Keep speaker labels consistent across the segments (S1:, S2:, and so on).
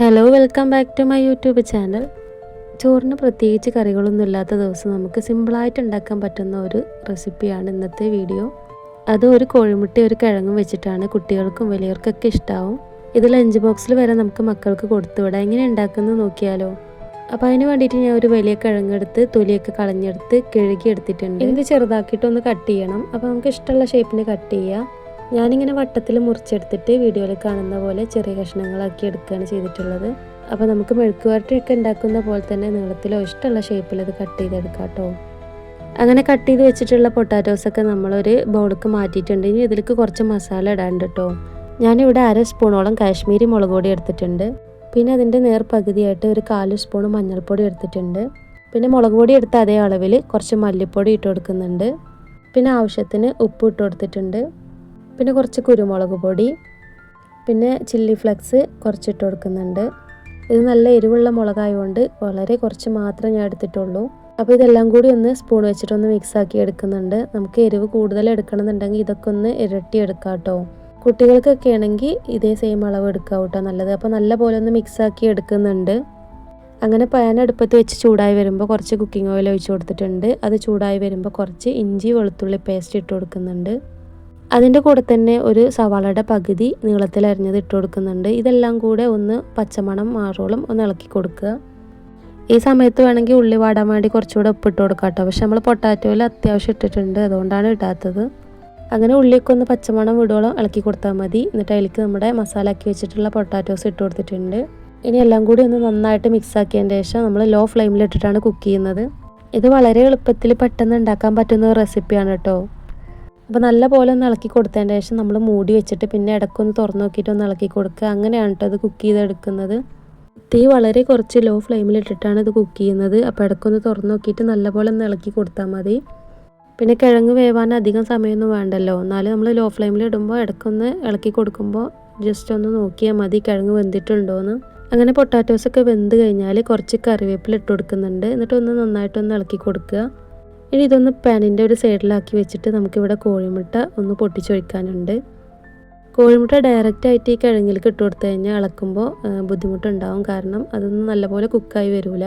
S1: Hello welcome back to my YouTube channel ചോറിന് പ്രത്യേകിച്ച് കറികളൊന്നും ഇല്ലാത്ത ദിവസം നമുക്ക് സിമ്പിളായിട്ട് ഉണ്ടാക്കാൻ പറ്റുന്ന ഒരു റെസിപ്പിയാണ് ഇന്നത്തെ വീഡിയോ അത് ഒരു കോഴിമുട്ടി ഒരു കിഴങ്ങും വെച്ചിട്ടാണ് കുട്ടികൾക്കും വലിയവർക്കൊക്കെ ഇഷ്ടമാവും ഇത് ലഞ്ച് ബോക്സിൽ വരെ നമുക്ക് മക്കൾക്ക് കൊടുത്തുവിടാം. എങ്ങനെ ഉണ്ടാക്കുന്നത് നോക്കിയാലോ? അപ്പോൾ അതിന് വേണ്ടിയിട്ട് ഞാൻ ഒരു വലിയ കിഴങ്ങെടുത്ത് തൊലിയൊക്കെ കളഞ്ഞെടുത്ത് കിഴുകി എടുത്തിട്ടുണ്ട് ഇത് ചെറുതാക്കിയിട്ടൊന്ന് കട്ട് ചെയ്യണം. അപ്പോൾ നമുക്ക് ഇഷ്ടമുള്ള ഷേപ്പിന് കട്ട് ചെയ്യാം. ഞാനിങ്ങനെ വട്ടത്തിൽ മുറിച്ചെടുത്തിട്ട് വീഡിയോയിൽ കാണുന്ന പോലെ ചെറിയ കഷ്ണങ്ങളാക്കി എടുക്കുകയാണ് ചെയ്തിട്ടുള്ളത്. അപ്പോൾ നമുക്ക് മെഴുക്ക് വരട്ടിയൊക്കെ ഉണ്ടാക്കുന്ന പോലെ തന്നെ നീളത്തിലോ ഇഷ്ടമുള്ള ഷേപ്പിൽ അത് കട്ട് ചെയ്തെടുക്കാം കേട്ടോ. അങ്ങനെ കട്ട് ചെയ്ത് വെച്ചിട്ടുള്ള പൊട്ടാറ്റോസൊക്കെ നമ്മളൊരു ബൗളിക്ക് മാറ്റിയിട്ടുണ്ട്. ഇനി ഇതിലേക്ക് കുറച്ച് മസാല ഇടാണ്ട് കേട്ടോ. ഞാനിവിടെ അര സ്പൂണോളം കാശ്മീരി മുളക് പൊടി എടുത്തിട്ടുണ്ട്. പിന്നെ അതിന്റെ നേർ പകുതിയായിട്ട് ഒരു കാൽ സ്പൂൺ മഞ്ഞൾപ്പൊടി എടുത്തിട്ടുണ്ട്. പിന്നെ മുളക് പൊടി എടുത്ത അതേ അളവിൽ കുറച്ച് മല്ലിപ്പൊടി ഇട്ട് കൊടുക്കുന്നുണ്ട്. പിന്നെ ആവശ്യത്തിന് ഉപ്പ് ഇട്ട് കൊടുത്തിട്ടുണ്ട്. പിന്നെ കുറച്ച് കുരുമുളക് പൊടി പിന്നെ ചില്ലി ഫ്ലെക്സ് കുറച്ചിട്ട് കൊടുക്കുന്നുണ്ട്. ഇത് നല്ല എരിവുള്ള മുളകായതുകൊണ്ട് വളരെ കുറച്ച് മാത്രമേ ഞാൻ എടുത്തിട്ടുള്ളൂ. അപ്പോൾ ഇതെല്ലാം കൂടി ഒന്ന് സ്പൂൺ വെച്ചിട്ടൊന്ന് മിക്സ് ആക്കി എടുക്കുന്നുണ്ട്. നമുക്ക് എരിവ് കൂടുതൽ എടുക്കണമെന്നുണ്ടെങ്കിൽ ഇതൊക്കെ ഒന്ന് ഇരട്ടി എടുക്കാം കേട്ടോ. കുട്ടികൾക്കൊക്കെ ആണെങ്കിൽ ഇതേ സെയിം അളവ് എടുക്കാം കേട്ടോ നല്ലത്. അപ്പോൾ നല്ല പോലെ ഒന്ന് മിക്സ് ആക്കി എടുക്കുന്നുണ്ട്. അങ്ങനെ പാൻ അടുപ്പത്ത് വെച്ച് ചൂടായി വരുമ്പോൾ കുറച്ച് കുക്കിംഗ് ഓയിൽ ഒഴിച്ച് കൊടുത്തിട്ടുണ്ട്. അത് ചൂടായി വരുമ്പോൾ കുറച്ച് ഇഞ്ചി വെളുത്തുള്ളി പേസ്റ്റ് ഇട്ട് കൊടുക്കുന്നുണ്ട്. അതിന്റെ കൂടെ തന്നെ ഒരു സവാളയുടെ പകുതി നീളത്തിൽ അരിഞ്ഞത് ഇട്ട് കൊടുക്കുന്നുണ്ട്. ഇതെല്ലാം കൂടെ ഒന്ന് പച്ചമണം മാറോളം ഒന്ന് ഇളക്കി കൊടുക്കുക. ഈ സമയത്ത് വേണമെങ്കിൽ ഉള്ളി വാടാൻ വേണ്ടി കുറച്ചുകൂടെ ഉപ്പിട്ട് കൊടുക്കാം കേട്ടോ. പക്ഷെ നമ്മൾ പൊട്ടാറ്റോയിൽ അത്യാവശ്യം ഇട്ടിട്ടുണ്ട്. അതുകൊണ്ടാണ് ഇടാത്തത്. അങ്ങനെ ഉള്ളിയൊക്കെ ഒന്ന് പച്ചമണം വിടുവോളം ഇളക്കി കൊടുത്താൽ മതി. എന്നിട്ട് അതിലേക്ക് നമ്മുടെ മസാല ആക്കി വെച്ചിട്ടുള്ള പൊട്ടാറ്റോസ് ഇട്ട് കൊടുത്തിട്ടുണ്ട്. ഇനി എല്ലാം കൂടി ഒന്ന് നന്നായിട്ട് മിക്സ് ആക്കിയതിന് ശേഷം നമ്മൾ ലോ ഫ്ലെയിമിൽ ഇട്ടിട്ടാണ് കുക്ക് ചെയ്യുന്നത്. ഇത് വളരെ എളുപ്പത്തിൽ പെട്ടെന്ന് ഉണ്ടാക്കാൻ പറ്റുന്ന ഒരു റെസിപ്പിയാണ് കേട്ടോ. അപ്പോൾ നല്ല പോലെ ഒന്ന് ഇളക്കി കൊടുത്തതിന് ശേഷം നമ്മൾ മൂടി വെച്ചിട്ട് പിന്നെ ഇടയ്ക്കൊന്ന് തുറന്ന് നോക്കിയിട്ട് ഒന്ന് ഇളക്കി കൊടുക്കുക. അങ്ങനെയാണ് കേട്ടോ അത് കുക്ക് ചെയ്തെടുക്കുന്നത് തീ വളരെ കുറച്ച് ലോ ഫ്ലെയിമിൽ ഇട്ടിട്ടാണ് ഇത് കുക്ക് ചെയ്യുന്നത്. അപ്പോൾ ഇടയ്ക്കൊന്ന് തുറന്ന് നോക്കിയിട്ട് നല്ലപോലെ ഒന്ന് ഇളക്കി കൊടുത്താൽ മതി. പിന്നെ കിഴങ്ങ് വേവാൻ അധികം സമയമൊന്നും വേണ്ടല്ലോ. എന്നാലും നമ്മൾ ലോ ഫ്ലെയിമിൽ ഇടുമ്പോൾ ഇടയ്ക്കൊന്ന് ഇളക്കി കൊടുക്കുമ്പോൾ ജസ്റ്റ് ഒന്ന് നോക്കിയാൽ മതി കിഴങ്ങ് വെന്തിട്ടുണ്ടോയെന്ന് അങ്ങനെ പൊട്ടാറ്റോസൊക്കെ വെന്ത് കഴിഞ്ഞാൽ കുറച്ച് കറിവേപ്പില ഇട്ട് കൊടുക്കുന്നുണ്ട്. എന്നിട്ട് ഒന്ന് നന്നായിട്ടൊന്ന് ഇളക്കി കൊടുക്കുക. ഇനി ഇതൊന്ന് പാനിന്റെ ഒരു സൈഡിലാക്കി വെച്ചിട്ട് നമുക്കിവിടെ കോഴിമുട്ട ഒന്ന് പൊട്ടിച്ചൊഴിക്കാനുണ്ട്. കോഴിമുട്ട ഡയറക്റ്റ് ആയിട്ട് ഈ കിഴങ്ങിലേക്ക് ഇട്ട് കൊടുത്തു കഴിഞ്ഞാൽ ഇളക്കുമ്പോൾ ബുദ്ധിമുട്ടുണ്ടാവും. കാരണം അതൊന്നും നല്ലപോലെ കുക്കായി വരില്ല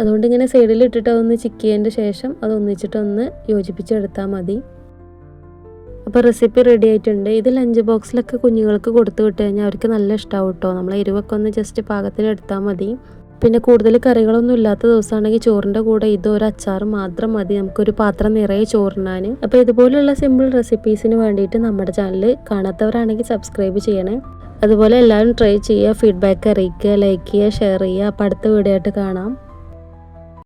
S1: അതുകൊണ്ട് ഇങ്ങനെ സൈഡിൽ ഇട്ടിട്ട് അതൊന്ന് ചിക്കിയതിന്റെ ശേഷം അത് ഒന്നിച്ചിട്ടൊന്ന് യോജിപ്പിച്ചെടുത്താൽ മതി. അപ്പോൾ റെസിപ്പി റെഡി ആയിട്ടുണ്ട്. ഇത് ലഞ്ച് ബോക്സിലൊക്കെ കുഞ്ഞുങ്ങൾക്ക് കൊടുത്തു വിട്ട് കഴിഞ്ഞാൽ അവർക്ക് നല്ല ഇഷ്ടമാവും കേട്ടോ. നമ്മൾ എരിവൊക്കെ ഒന്ന് ജസ്റ്റ് പാകത്തിന് എടുത്താൽ മതി. പിന്നെ കൂടുതൽ കറികളൊന്നും ഇല്ലാത്ത ദിവസമാണെങ്കിൽ ചോറിന്റെ കൂടെ ഇതോ ഒരു അച്ചാർ മാത്രം മതി. നമുക്കൊരു പാത്രം നിറയെ ചോറിനാൻ അപ്പോൾ ഇതുപോലുള്ള സിമ്പിൾ റെസിപ്പീസിന് വേണ്ടിയിട്ട് നമ്മുടെ ചാനൽ കാണാത്തവരാണെങ്കിൽ സബ്സ്ക്രൈബ് ചെയ്യണേ. അതുപോലെ എല്ലാവരും ട്രൈ ചെയ്യുക ഫീഡ്ബാക്ക് അറിയിക്കുക ലൈക്ക് ചെയ്യുക ഷെയർ ചെയ്യുക. അപ്പോൾ അടുത്ത വീഡിയോ ആയിട്ട് കാണാം.